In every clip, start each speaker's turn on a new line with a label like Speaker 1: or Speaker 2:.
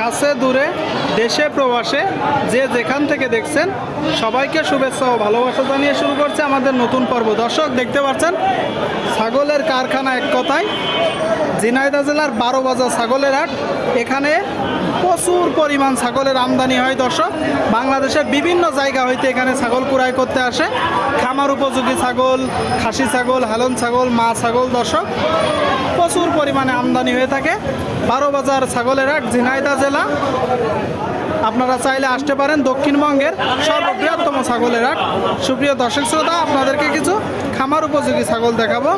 Speaker 1: কাছে দূরে, দেশে, প্রবাসে, যে যেখান থেকে দেখছেন, সবাইকে শুভেচ্ছা ও ভালোবাসা জানিয়ে শুরু করছে আমাদের নতুন পর্ব। দর্শক, দেখতে পাচ্ছেন, ছাগলের কারখানা এক কথায়। ঝিনাইদহ জেলার বারো বাজার ছাগলের হাট। এখানে প্রচুর পরিমাণ ছাগলের আমদানি হয়, দর্শক। বাংলাদেশের বিভিন্ন জায়গা হইতে এখানে ছাগল কুড়াই করতে আসে। খামার উপযোগী ছাগল, খাসি ছাগল, হালন ছাগল, মা ছাগল, দর্শক। প্রচুর পরিমাণে আমদানি হয়ে থাকে। বারো বাজার ছাগলের হাট ঝিনাইদহ জেলা আপনারা চাইলে আসতে পারেন দক্ষিণবঙ্গের সর্ববৃহত্তম ছাগলের হাট। সুপ্রিয় দর্শক শ্রোতা, আপনাদেরকে কিছু খামার উপযোগী ছাগল দেখাবো।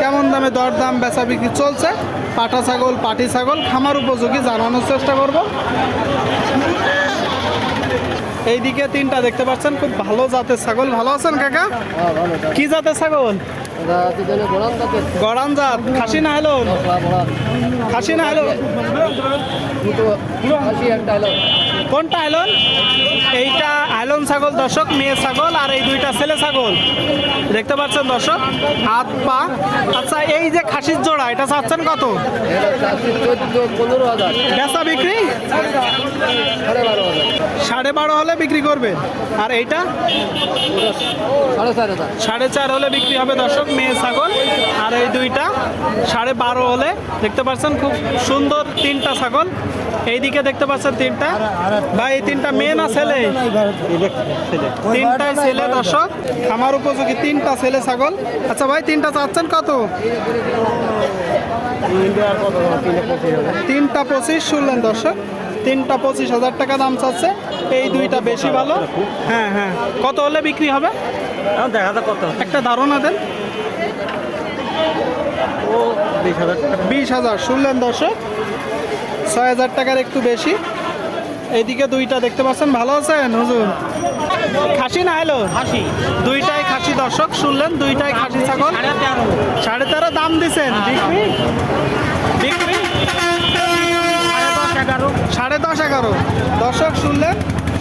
Speaker 1: কেমন দামে দর দাম বেচা বিক্রি চলছে? পাটা ছাগল, পাটি ছাগল খামার উপযোগী জানানোর চেষ্টা করব। এইদিকে তিনটা দেখতে পাচ্ছেন খুব ভালো জাতের ছাগল ভালো আছেন কাকা কি জাতের ছাগল গড়ান জাত খাসি না হলো খাসি না হলো কোনটা আইলন এইটা আয়লন ছাগল দর্শক, মেয়ে ছাগল, আর এই দুইটা ছেলে ছাগল। দেখতে পাচ্ছেন দর্শক, হাত, পা। আচ্ছা এই যে খাসির জোড়া, এটা চাচ্ছেন কত? বেচা বিক্রি?
Speaker 2: সাড়ে বারো
Speaker 1: হলে বিক্রি করবে আর এইটা?
Speaker 2: সাড়ে চার
Speaker 1: হলে বিক্রি হবে দর্শক, মেয়ে ছাগল। আর এই দুইটা? সাড়ে বারো হলে, দেখতে পাচ্ছেন খুব সুন্দর তিনটা ছাগল। এইদিকে দেখতে পাচ্ছেন তিনটা। ভাই এই তিনটা মেয়ে না ছেলে? তিনটাই ছেলে দর্শক। আমার উপযোগী তিনটা ছেলে ছাগল। আচ্ছা ভাই তিনটা চাচ্ছেন কত? তিনটা পঁচিশ শুনলেন দর্শক। তিনটা পঁচিশ হাজার টাকা দাম চাচ্ছে। এই দুইটা বেশি ভালো। হ্যাঁ হ্যাঁ। কত হলে বিক্রি হবে?
Speaker 2: দেখা যাক কত
Speaker 1: একটা ধারণা দেন।
Speaker 2: বিশ হাজার
Speaker 1: শুনলেন দর্শক। ছয় হাজার টাকার একটু বেশি। এইদিকে দুইটা দেখতে পাচ্ছেন। ভালো আছেন? হুজুর? খাসি না হ্যালো
Speaker 2: খাসি।
Speaker 1: দুইটাই খাসি দর্শক শুনলেন? দুইটাই খাসি ছাগল।
Speaker 2: সাড়ে তেরো।
Speaker 1: দাম দিছেন। বিক্রি? বিক্রি?
Speaker 2: এগারো।
Speaker 1: সাড়ে দশ এগারো। দর্শক শুনলেন?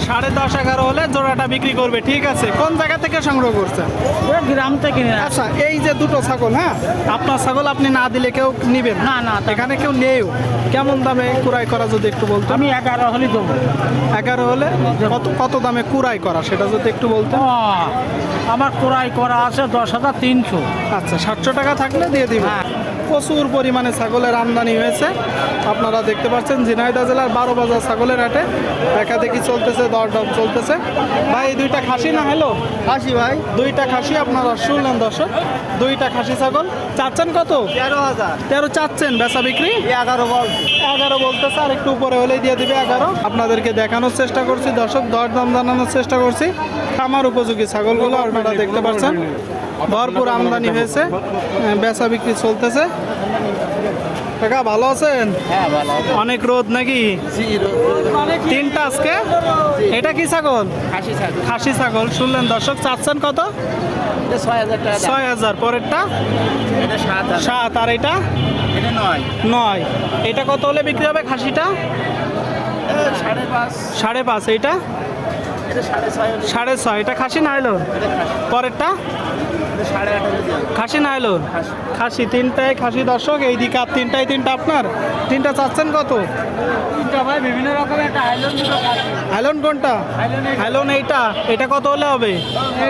Speaker 1: সাড়ে দশ এগারো হলে জোড়াটা বিক্রি করবে ঠিক আছে? কোন জায়গা থেকে সংগ্রহ করছেন?
Speaker 2: গ্রাম থেকে
Speaker 1: আচ্ছা এই যে দুটো ছাগল হ্যাঁ? আপনার ছাগল আপনি না দিলে কেউ নিবেন
Speaker 2: না, না,
Speaker 1: এখানে কেউ নেও কেমন দামে কুড়াই করা যদি একটু বলতো
Speaker 2: আমি এগারো হলে দেবো।
Speaker 1: এগারো হলে কত কত দামে কুড়াই করা সেটা যদি একটু বলতেন?
Speaker 2: ও, আমার ক্রয় করা আছে দশ হাজার তিনশো।
Speaker 1: আচ্ছা সাতশো টাকা থাকলে দিয়ে দিব।
Speaker 2: হ্যাঁ।
Speaker 1: প্রচুর পরিমাণে ছাগলের আমদানি হয়েছে। আপনারা দেখতে পাচ্ছেন ঝিনাইদহ জেলার বারো বাজার ছাগলের হাটে দেখি চলতেছে দরদাম চলতেছে। ভাই এই দুইটা খাসি না হ্যালো
Speaker 2: খাসি ভাই।
Speaker 1: দুইটা খাসি আপনারা শুনলেন দর্শক। দুইটা খাসি ছাগল। চাচ্ছেন কত?
Speaker 2: তেরো হাজার।
Speaker 1: তেরো চাচ্ছেন বেচা বিক্রি?
Speaker 2: এগারো বল
Speaker 1: এগারো বলতেছে আর একটু উপরে হলেই দিয়ে দিবে এগারো। আপনাদেরকে দেখানোর চেষ্টা করছি দর্শক দরদাম জানানোর চেষ্টা করছি। খামার উপযোগী ছাগলগুলো আপনারা দেখতে পাচ্ছেন। ভরপুর আমদানি হয়েছে বেচা বিক্রি চলতেছে। কাকা ভালো আছেন?
Speaker 2: হ্যাঁ
Speaker 1: অনেক রোদ নাকি? তিনটা আজকে? এটা কি ছাগল? খাসি ছাগল। শুনলেন দর্শক চাচ্ছেন কত?
Speaker 2: ছয় হাজার
Speaker 1: পরেরটা?
Speaker 2: সাত
Speaker 1: আর এটা?
Speaker 2: নয়।
Speaker 1: নয়। এটা কত হলে বিক্রি হবে খাসিটা?
Speaker 2: সাড়ে পাঁচ।
Speaker 1: সাড়ে পাঁচ এইটা?
Speaker 2: এটা সাড়ে ছয়
Speaker 1: এটা খাসি না এলো? পরেরটা। খাসি না এলো?
Speaker 2: খাসি।
Speaker 1: তিনটায় খাসি দর্শক এই দিকে আর তিনটায় তিনটা আপনার। তিনটা চাচ্ছেন কত?
Speaker 2: তিনটা ভাই বিভিন্ন রকমের একটা আইলন
Speaker 1: কোনটা?
Speaker 2: আইলন
Speaker 1: এইটা। এটা কত হলে হবে?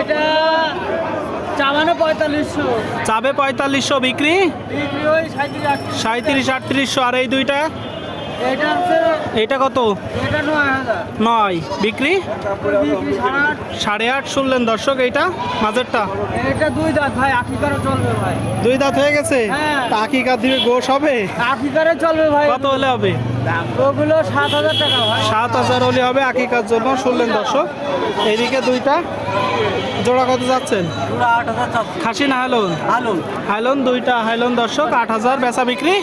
Speaker 2: এটা পঁয়তাল্লিশশো।
Speaker 1: চাবে পঁয়তাল্লিশশো বিক্রি?
Speaker 2: সাঁত্রিশ
Speaker 1: আটত্রিশশো। আর এই দুইটা?
Speaker 2: এটা
Speaker 1: কত?
Speaker 2: নয়
Speaker 1: বিক্রি?
Speaker 2: সাড়ে আট।
Speaker 1: শুনলেন দর্শক এইটা মাঝেরটা
Speaker 2: এটা দুই দাঁত ভাই আকিকারও চলবে ভাই।
Speaker 1: দুই দাঁত হয়ে গেছে?
Speaker 2: হ্যাঁ।
Speaker 1: আকিকার দিবে গোশ হবে?
Speaker 2: আকিকারে চলবে ভাই।
Speaker 1: কত হলে হবে?
Speaker 2: ওগুলো সাত হাজার টাকা
Speaker 1: সাত হাজার হলে হবে আকিকার জন্য শুনলেন দর্শক? এদিকে দুইটা। জোড়া কত যাচ্ছেন? খাসি না হাইলন হাইলন দুইটা হাইলন দর্শক আট হাজার বেচা বিক্রি।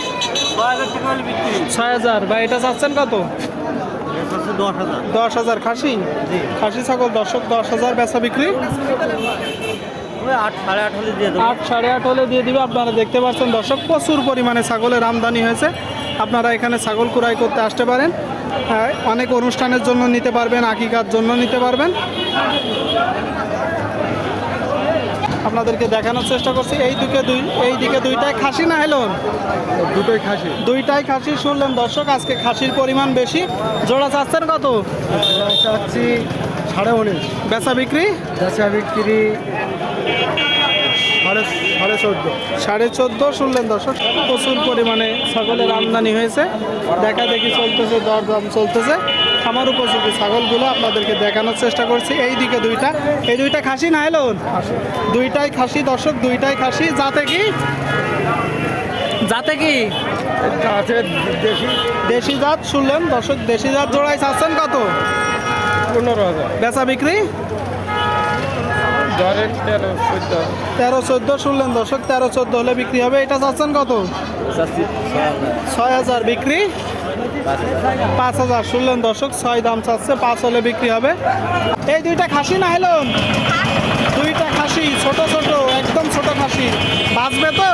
Speaker 2: ছয় হাজার।
Speaker 1: বা এটা চাচ্ছেন কত?
Speaker 2: দশ হাজার।
Speaker 1: খাসি? খাসি ছাগল দর্শক দশ হাজার বেচা বিক্রি?
Speaker 2: আট সাড়ে আট হলে দিয়ে দেবো।
Speaker 1: আট সাড়ে আট হলে দিয়ে দিবে আপনারা দেখতে পাচ্ছেন দর্শক প্রচুর পরিমাণে ছাগলের আমদানি হয়েছে। আপনারা এখানে ছাগল কুড়াই করতে আসতে পারেন। হ্যাঁ, অনেক অনুষ্ঠানের জন্য নিতে পারবেন আকিকার জন্য নিতে পারবেন। আপনাদেরকে দেখানোর চেষ্টা করছি। এই দিকে দুই এই দিকে দুইটাই খাসি না হলো
Speaker 3: দুটোই খাসি।
Speaker 1: দুইটাই খাসি শুনলেন দর্শক আজকে খাসির পরিমাণ বেশি। জোড়া চাচ্ছেন কত?
Speaker 3: চাচ্ছি সাড়ে উনিশ।
Speaker 1: বেচা বিক্রি?
Speaker 3: বেচা বিক্রি সাড়ে সাড়ে চোদ্দ।
Speaker 1: সাড়ে চোদ্দ শুনলেন দর্শক প্রচুর পরিমাণে ছাগলের আমদানি হয়েছে। দেখা দেখি চলতেছে দরদাম চলতেছে। খামার উপযোগী ছাগলগুলো আপনাদেরকে দেখানোর চেষ্টা করছি। এই দিকে দুইটা। এই দুইটা খাসি না এলো দুইটাই খাসি দর্শক দুইটাই খাসি। যাতে কি? যাতে কি?
Speaker 3: আছে দেশি।
Speaker 1: দেশি জাত শুনলেন? দর্শক দেশি জাত জোড়াই চাচ্ছেন কত?
Speaker 3: পনেরো হাজার।
Speaker 1: বেচা বিক্রি?
Speaker 3: তেরো চোদ্দ।
Speaker 1: তেরো চোদ্দ শুনলেন? দর্শক তেরো চোদ্দ হলে বিক্রি হবে। এটা চাচ্ছেন কত? ছয় হাজার বিক্রি। পাঁচ হাজার শুনলেন দর্শক ছয় দাম চাচ্ছে পাঁচ হলে বিক্রি হবে। এই দুইটা খাসি না হেলুন? দুইটা খাসি ছোট ছোট একদম ছোট খাসি। বাঁচবে তো?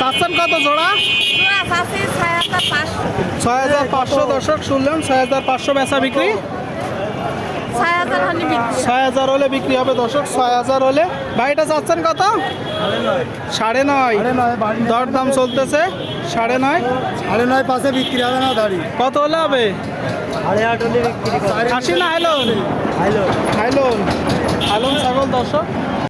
Speaker 1: চাচ্ছেন কত জোড়া? ছয় হাজার পাঁচশো দর্শক শুনলেন ছয় হাজার পাঁচশো বেচা বিক্রি। ছয় হাজার হলে বিক্রি হবে। দর্শক ছয় হাজার হলে। ভাইটা চাচ্ছেন কত? সাড়ে নয়। দর দাম চলতেছে সাড়ে নয়।
Speaker 3: সাড়ে নয় পাশে বিক্রি হবে না দাড়ি
Speaker 1: কত হলে হবে? খাসি না হ্যালো
Speaker 3: হ্যালো
Speaker 1: হ্যালো হ্যালো ছাগল দর্শক।